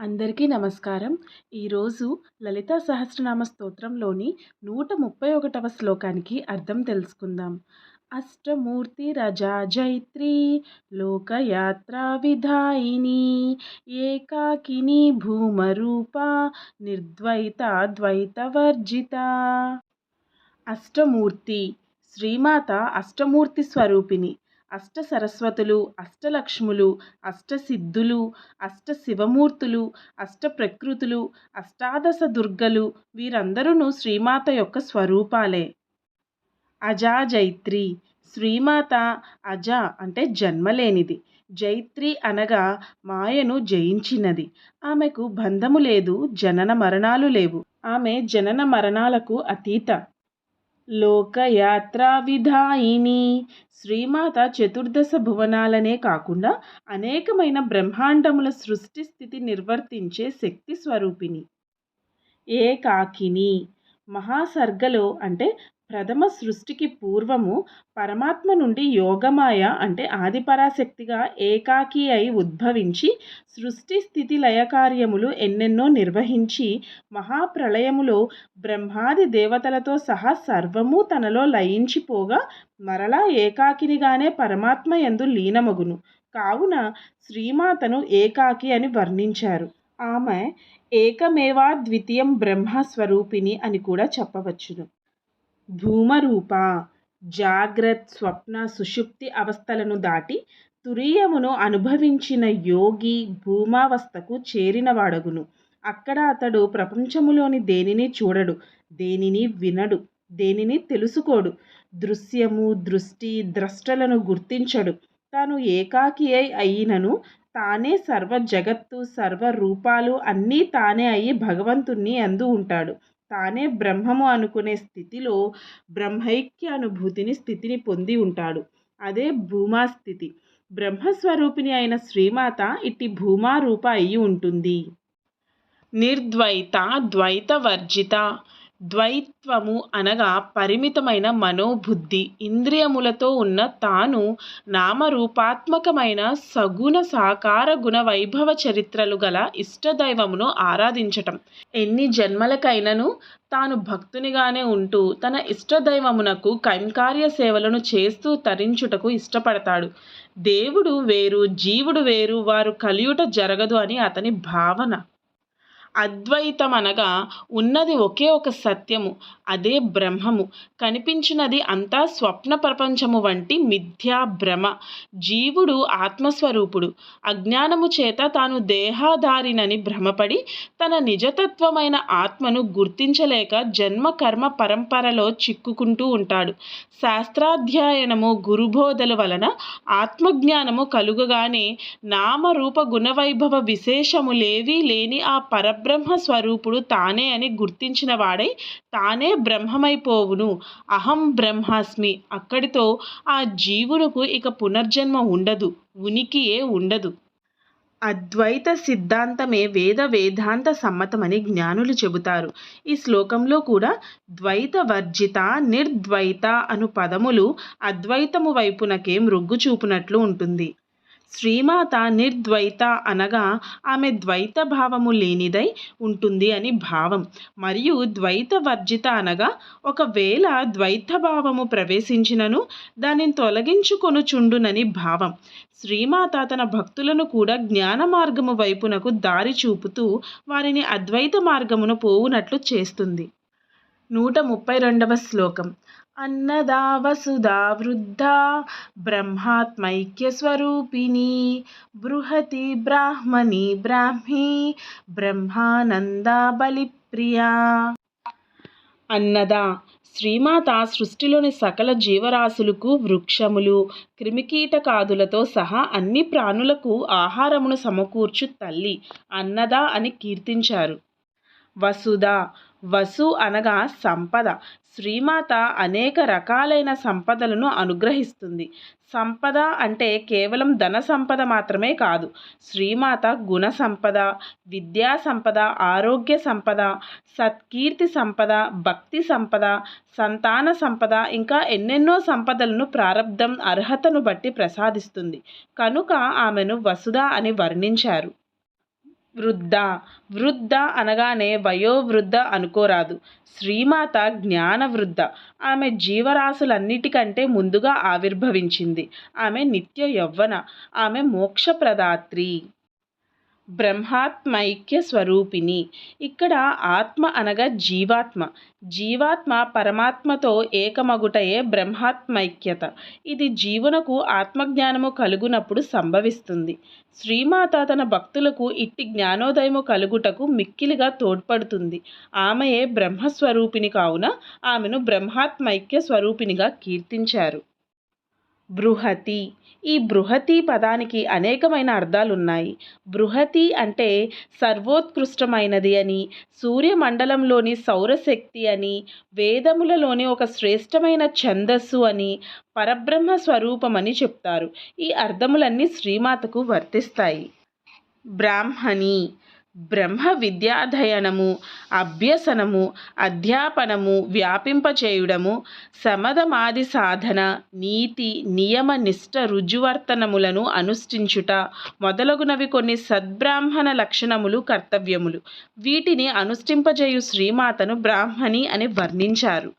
అందరికీ నమస్కారం. ఈరోజు లలిత సహస్రనామ స్తోత్రంలోని నూట ముప్పై ఒకటవ శ్లోకానికి అర్థం తెలుసుకుందాం. అష్టమూర్తి రజా జైత్రి లోకయాత్రా విధాయిని ఏకాకిని భూమరూప నిర్ద్వైత ద్వైతవర్జిత అష్టమూర్తి శ్రీమాత అష్టమూర్తి స్వరూపిణి అష్ట సరస్వతులు అష్టలక్ష్ములు అష్టసిద్ధులు అష్ట శివమూర్తులు అష్ట ప్రకృతులు అష్టాదశ దుర్గలు వీరందరూ శ్రీమాత యొక్క స్వరూపాలే. అజా జైత్రి. శ్రీమాత అజ అంటే జన్మలేనిది. జైత్రి అనగా మాయను జయించినది. ఆమెకు బంధము లేదు జనన మరణాలు లేవు. ఆమె జనన మరణాలకు అతీత. లోకయాత్రా విధాయిని శ్రీమాత చతుర్దశ భువనాలనే కాకుండా అనేకమైన బ్రహ్మాండముల సృష్టి స్థితి నిర్వర్తించే శక్తి స్వరూపిణి. ఏకాకిని. మహాసర్గలో అంటే ప్రథమ సృష్టికి పూర్వము పరమాత్మ నుండి యోగమాయ అంటే ఆదిపరాశక్తిగా ఏకాకి అయి ఉద్భవించి సృష్టి స్థితి లయకార్యములు ఎన్నెన్నో నిర్వహించి మహాప్రళయములో బ్రహ్మాది దేవతలతో సహా సర్వము తనలో లయించిపోగా మరలా ఏకాకినిగానే పరమాత్మ ఎందు లీనమగును. కావున శ్రీమాతను ఏకాకి అని వర్ణించారు. ఆమె ఏకమేవా ద్వితీయం బ్రహ్మస్వరూపిణి అని కూడా చెప్పవచ్చును. భూమరూప జాగ్రత్ స్వప్న సుషుప్తి అవస్థలను దాటి తురీయమును అనుభవించిన యోగి భూమావస్థకు చేరినవాడగును. అక్కడ అతడు ప్రపంచములోని దేనిని చూడడు దేనిని వినడు దేనిని తెలుసుకోడు. దృశ్యము దృష్టి ద్రష్టలను గుర్తించడు. తాను ఏకాకి అయి అయినను తానే సర్వ జగత్తు సర్వ రూపాలు అన్నీ తానే అయి భగవంతుణ్ణి అందు ఉంటాడు. తానే బ్రహ్మము అనుకునే స్థితిలో బ్రహ్మైక్య అనుభూతిని స్థితిని పొంది ఉంటాడు. అదే భూమా స్థితి బ్రహ్మస్వరూపిణి అయిన శ్రీమాత ఇట్టి భూమా రూప అయి ఉంటుంది. నిర్ద్వైత ద్వైత వర్జిత ద్వైత్వము అనగా పరిమితమైన మనోబుద్ధి. ఇంద్రియములతో ఉన్న తాను నామరూపాత్మకమైన సగుణ సాకార గుణ వైభవ చరిత్రలు గల ఇష్టదైవమును ఆరాధించటం. ఎన్ని జన్మలకైనను తాను భక్తునిగానే ఉంటూ తన ఇష్టదైవమునకు కైంకార్య సేవలను చేస్తూ తరించుటకు ఇష్టపడతాడు. దేవుడు వేరు జీవుడు వేరు వారు కలియుట జరగదు అని అతని భావన. అద్వైతం అనగా ఉన్నది ఒకే ఒక సత్యము అదే బ్రహ్మము. కనిపించినది అంతా స్వప్న ప్రపంచము వంటి మిథ్యా భ్రమ. జీవుడు ఆత్మస్వరూపుడు. అజ్ఞానము చేత తాను దేహాధారినని భ్రమపడి తన నిజతత్వమైన ఆత్మను గుర్తించలేక జన్మ కర్మ పరంపరలో చిక్కుకుంటూ ఉంటాడు. శాస్త్రాధ్యయనము గురుబోధల వలన ఆత్మజ్ఞానము కలుగగానే నామరూప గుణవైభవ విశేషములేవీ లేని ఆ పరబ్ర పరబ్రహ్మ స్వరూపుడు తానే అని గుర్తించిన వాడై తానే బ్రహ్మమైపోవును. అహం బ్రహ్మాస్మి. అక్కడితో ఆ జీవునకు ఇక పునర్జన్మ ఉండదు ఉనికియే ఉండదు. అద్వైత సిద్ధాంతమే వేద వేదాంత సమ్మతమని జ్ఞానులు చెబుతారు. ఈ శ్లోకంలో కూడా ద్వైత వర్జిత నిర్ద్వైత అను పదములు అద్వైతము వైపునకే మృగ్గు చూపునట్లు ఉంటుంది. శ్రీమాత నిర్ద్వైత అనగా ఆమె ద్వైత భావము లేనిదై ఉంటుంది అని భావం. మరియు ద్వైత వర్జిత అనగా ఒకవేళ ద్వైత భావము ప్రవేశించినను దానిని తొలగించుకొనుచుండునని భావం. శ్రీమాత తన భక్తులను కూడా జ్ఞాన మార్గము వైపునకు దారి చూపుతూ వారిని అద్వైత మార్గమును పోవునట్లు చేస్తుంది. నూట ముప్పై రెండవ శ్లోకం. అన్నదా వృద్ధ వృద్ధా బ్రహ్మాత్మైక్యస్వరూపిణి బృహతి బ్రాహ్మణి బ్రాహ్మీ బ్రహ్మానంద బలిప్రియా. అన్నదా శ్రీమాత సృష్టిలోని సకల జీవరాశులకు వృక్షములు క్రిమికీటకాదులతో సహా అన్ని ప్రాణులకు ఆహారమును సమకూర్చు తల్లి అన్నదా అని కీర్తించారు. వసుధ వసు అనగా సంపద. శ్రీమాత అనేక రకాలైన సంపదలను అనుగ్రహిస్తుంది. సంపద అంటే కేవలం ధన సంపద మాత్రమే కాదు. శ్రీమాత గుణ సంపద విద్యా సంపద ఆరోగ్య సంపద సత్కీర్తి సంపద భక్తి సంపద సంతాన సంపద ఇంకా ఎన్నెన్నో సంపదలను ప్రారంధం అర్హతను బట్టి ప్రసాదిస్తుంది. కనుక ఆమెను వసుధ అని వర్ణించారు. వృద్ధ. వృద్ధ అనగానే వయోవృద్ధ అనుకోరాదు. శ్రీమాత జ్ఞాన వృద్ధ ఆమె జీవరాశులన్నిటికంటే ముందుగా ఆవిర్భవించింది. ఆమె నిత్య యవ్వన ఆమె మోక్షప్రదాత్రి. బ్రహ్మాత్మైక్య స్వరూపిణి ఇక్కడ ఆత్మ అనగా జీవాత్మ. జీవాత్మ పరమాత్మతో ఏకమగుటయే బ్రహ్మాత్మైక్యత. ఇది జీవునకు ఆత్మజ్ఞానము కలుగునప్పుడు సంభవిస్తుంది. శ్రీమాత తన భక్తులకు ఇట్టి జ్ఞానోదయము కలుగుటకు మిక్కిలిగా తోడ్పడుతుంది. ఆమెయే బ్రహ్మస్వరూపిణి కావున ఆమెను బ్రహ్మాత్మైక్య స్వరూపిణిగా కీర్తించారు. బృహతి. ఈ బృహతి పదానికి అనేకమైన అర్థాలు ఉన్నాయి బృహతి అంటే సర్వోత్కృష్టమైనది అని సూర్యమండలంలోని సౌరశక్తి అని వేదములలోని ఒక శ్రేష్టమైన ఛందస్సు అని పరబ్రహ్మ స్వరూపమని చెప్తారు. ఈ అర్థములన్నీ శ్రీమాతకు వర్తిస్తాయి. బ్రాహ్మణి. బ్రహ్మ విద్యాధ్యయనము అభ్యసనము అధ్యాపనము వ్యాపింపచేయుడము సమధమాది సాధన నీతి నియమ నిష్ట రుజువర్తనములను అనుష్ఠించుట మొదలగునవి కొన్ని సద్బ్రాహ్మణ లక్షణములు కర్తవ్యములు. వీటిని అనుష్ఠింపజేయు శ్రీమాతను బ్రాహ్మణి అని వర్ణించారు.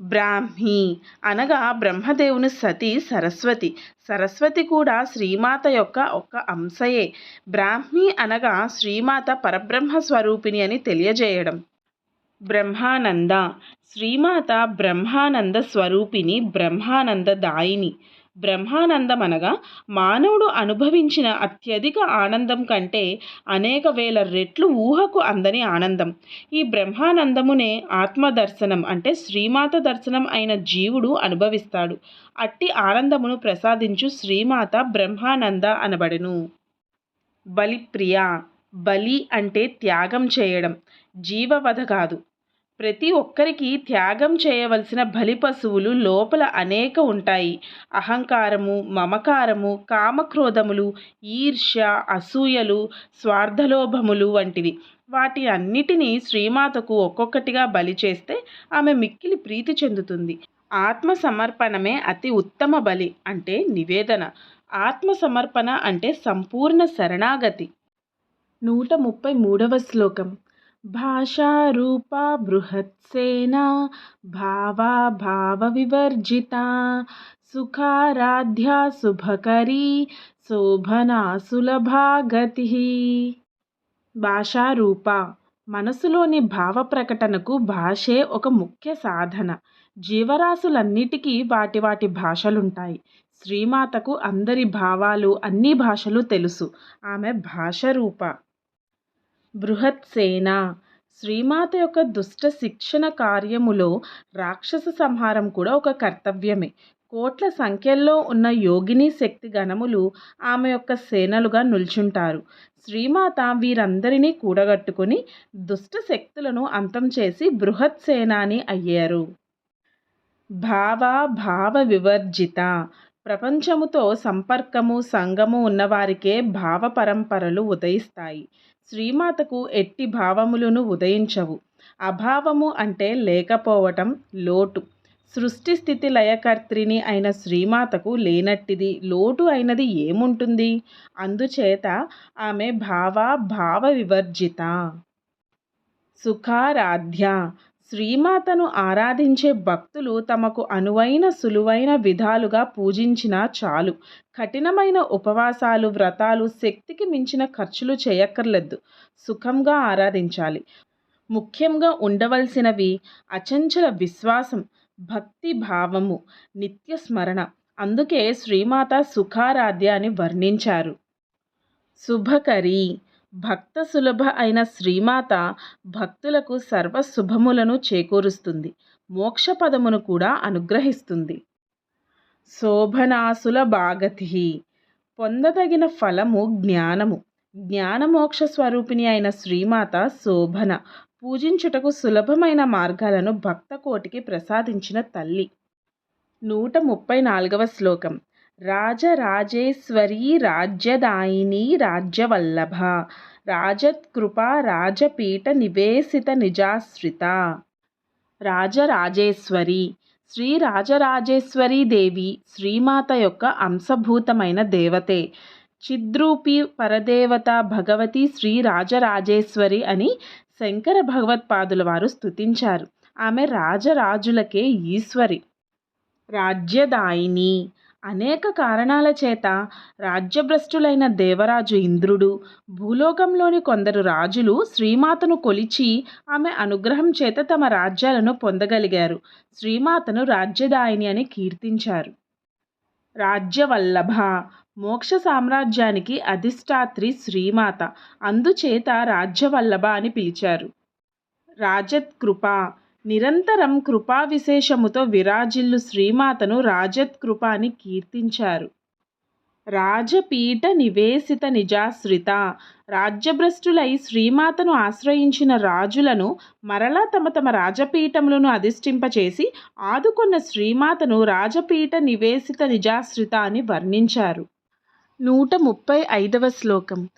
బ్రాహ్మి అనగా బ్రహ్మదేవుని సతి సరస్వతి. సరస్వతి కూడా శ్రీమాత యొక్క ఒక అంశయే. బ్రాహ్మి అనగా శ్రీమాత పరబ్రహ్మ స్వరూపిణి అని తెలియజేయడం. బ్రహ్మానంద శ్రీమాత బ్రహ్మానంద స్వరూపిణి బ్రహ్మానంద దాయిని. బ్రహ్మానందం అనగా మానవుడు అనుభవించిన అత్యధిక ఆనందం కంటే అనేక వేల రెట్లు ఊహకు అందని ఆనందం. ఈ బ్రహ్మానందమునే ఆత్మదర్శనం అంటే శ్రీమాత దర్శనం అయిన జీవుడు అనుభవిస్తాడు. అట్టి ఆనందమును ప్రసాదించు శ్రీమాత బ్రహ్మానంద అనబడెను. బలిప్రియ బలి అంటే త్యాగం చేయడం జీవవధ కాదు. ప్రతి ఒక్కరికి త్యాగం చేయవలసిన బలి పశువులు లోపల అనేక ఉంటాయి. అహంకారము మమకారము కామక్రోధములు ఈర్ష్య అసూయలు స్వార్థలోభములు వంటివి. వాటి అన్నిటినీ శ్రీమాతకు ఒక్కొక్కటిగా బలి చేస్తే ఆమె మిక్కిలి ప్రీతి చెందుతుంది. ఆత్మ సమర్పణమే అతి ఉత్తమ బలి అంటే నివేదన. ఆత్మ సమర్పణ అంటే సంపూర్ణ శరణాగతి. నూట ముప్పై మూడవ శ్లోకం. భాషారూప బృహత్సేనా భావాభావ వివర్జిత సుఖారాధ్యా శుభకరీ శోభనా సులభా గతి. భాషారూప మనసులోని భావ ప్రకటనకు భాషే ఒక ముఖ్య సాధన. జీవరాశులన్నిటికీ వాటి వాటి భాషలుంటాయి. శ్రీమాతకు అందరి భావాలు అన్ని భాషలు తెలుసు. ఆమె భాష రూప బృహత్సేన శ్రీమాత యొక్క దుష్ట శిక్షణ కార్యములో రాక్షస సంహారం కూడా ఒక కర్తవ్యమే. కోట్ల సంఖ్యల్లో ఉన్న యోగిని శక్తి గణములు ఆమె యొక్క సేనలుగా నిల్చుంటారు. శ్రీమాత వీరందరినీ కూడగట్టుకొని దుష్ట శక్తులను అంతం చేసి బృహత్ సేనాని అయ్యారు. భావ భావ వివర్జిత. ప్రపంచముతో సంపర్కము సంగము ఉన్నవారికే భావ పరంపరలు ఉదయిస్తాయి. శ్రీమాతకు ఎట్టి భావములను ఉదయించవు. అభావము అంటే లేకపోవటం లోటు. సృష్టి స్థితి లయకర్త్రిని అయిన శ్రీమాతకు లేనట్టిది లోటు అయినది ఏముంటుంది? అందుచేత ఆమె భావ భావ వివర్జిత. సుఖారాధ్య. శ్రీమాతను ఆరాధించే భక్తులు తమకు అనువైన సులువైన విధాలుగా పూజించినా చాలు. కఠినమైన ఉపవాసాలు వ్రతాలు శక్తికి మించిన ఖర్చులు చేయక్కర్లేదు. సుఖంగా ఆరాధించాలి. ముఖ్యంగా ఉండవలసినవి అచంచల విశ్వాసం భక్తి భావము నిత్య స్మరణ. అందుకే శ్రీమాత సుఖారాధ్య అని వర్ణించారు. శుభకరి. భక్త సులభ అయిన శ్రీమాత భక్తులకు సర్వశుభములను చేకూరుస్తుంది. మోక్షపదమును కూడా అనుగ్రహిస్తుంది. శోభనాసుల భాగతి పొందదగిన ఫలము జ్ఞానము. జ్ఞానమోక్ష స్వరూపిణి అయిన శ్రీమాత శోభన పూజించుటకు సులభమైన మార్గాలను భక్త కోటికి ప్రసాదించిన తల్లి. నూట ముప్పై నాలుగవ శ్లోకం. రాజరాజేశ్వరీ రాజ్యదాయిని రాజ్యవల్లభ రాజత్కృపా రాజపీఠ నివేసిత నిజాశ్రిత. రాజరాజేశ్వరి శ్రీ రాజరాజేశ్వరీ దేవి శ్రీమాత యొక్క అంశభూతమైన దేవతే. చిద్రూపి పరదేవత భగవతి శ్రీ రాజరాజేశ్వరి అని శంకర భగవత్పాదుల వారు స్తుతించారు. ఆమె రాజరాజులకే ఈశ్వరి. రాజ్యదాయిని అనేక కారణాల చేత రాజ్యభ్రష్టులైన దేవరాజు ఇంద్రుడు భూలోకంలోని కొందరు రాజులు శ్రీమాతను కొలిచి ఆమె అనుగ్రహం చేత తమ రాజ్యాలను పొందగలిగారు. శ్రీమాతను రాజ్యదాయిని అని కీర్తించారు. రాజ్యవల్లభ మోక్ష సామ్రాజ్యానికి అధిష్టాత్రి శ్రీమాత అందుచేత రాజ్యవల్లభ అని పిలిచారు. రాజత్కృప నిరంతరం కృపా విశేషముతో విరాజిల్లు శ్రీమాతను రాజత్కృప అని కీర్తించారు. రాజపీఠ నివేశిత నిజాశ్రిత రాజ్యభ్రష్టులై శ్రీమాతను ఆశ్రయించిన రాజులను మరలా తమ తమ రాజపీఠములను అధిష్ఠింపచేసి ఆదుకున్న శ్రీమాతను రాజపీఠ నివేశిత నిజాశ్రిత అని వర్ణించారు. నూట ముప్పై ఐదవ శ్లోకం.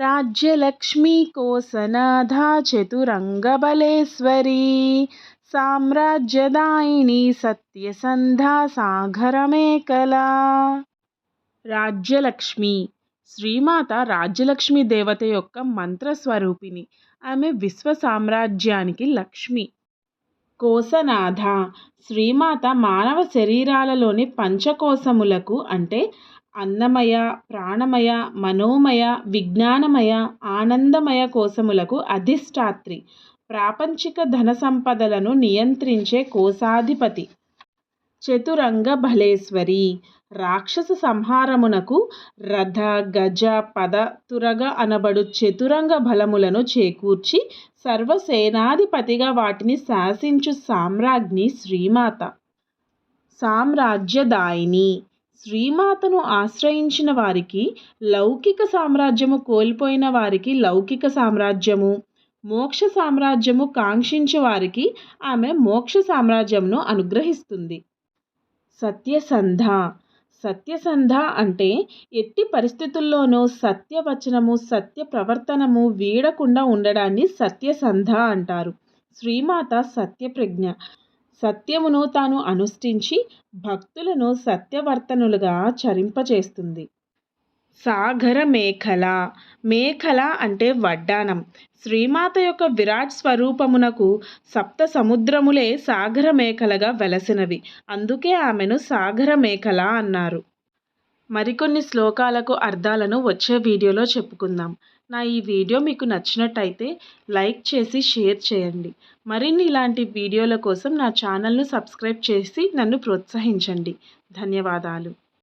రాజ్యలక్ష్మీ కోసనాథా చతురంగబలేశ్వరీ. సామ్రాజ్యదాయిని సత్యసంధా సాగరమేకలా రాజ్యలక్ష్మి. శ్రీమాత రాజ్యలక్ష్మి దేవత యొక్క మంత్రస్వరూపిణి. ఆమె విశ్వ సామ్రాజ్యానికి లక్ష్మి. కోసనాథ. శ్రీమాత మానవ శరీరాలలోని పంచకోశములకు అంటే అన్నమయ ప్రాణమయ మనోమయ విజ్ఞానమయ ఆనందమయ కోశములకు అధిష్టాత్రి. ప్రాపంచిక ధన సంపదలను నియంత్రించే కోశాధిపతి. చతురంగ బలేశ్వరి. రాక్షస సంహారమునకు రథ గజ పద తురగ అనబడు చతురంగ బలములను చేకూర్చి సర్వసేనాధిపతిగా వాటిని శాసించు సామ్రాజ్ఞి శ్రీమాత. సామ్రాజ్యదాయిని. శ్రీమాతను ఆశ్రయించిన వారికి లౌకిక సామ్రాజ్యము కోల్పోయిన వారికి లౌకిక సామ్రాజ్యము మోక్ష సామ్రాజ్యము కాంక్షించే వారికి ఆమె మోక్ష సామ్రాజ్యంను అనుగ్రహిస్తుంది. సత్యసంధ. సత్యసంధ అంటే ఎట్టి పరిస్థితుల్లోనూ సత్యవచనము సత్య ప్రవర్తనము వీడకుండా ఉండడాన్ని సత్యసంధ అంటారు. శ్రీమాత సత్యప్రజ్ఞ. సత్యమును తాను అనుష్ఠించి భక్తులను సత్యవర్తనులుగా చరింపచేస్తుంది సాగర మేఖల మేఖల అంటే వడ్డానం శ్రీమాత యొక్క విరాట్ స్వరూపమునకు సప్త సముద్రములే సాగర మేఖలగా వెలసినవి. అందుకే ఆమెను సాగర మేఖల అన్నారు. మరికొన్ని శ్లోకాలకు అర్థాలను వచ్చే వీడియోలో చెప్పుకుందాం. నా ఈ వీడియో మీకు నచ్చినట్టయితే లైక్ చేసి షేర్ చేయండి. మరిన్ని ఇలాంటి వీడియోల కోసం నా ఛానల్ను సబ్స్క్రైబ్ చేసి నన్ను ప్రోత్సహించండి. ధన్యవాదాలు.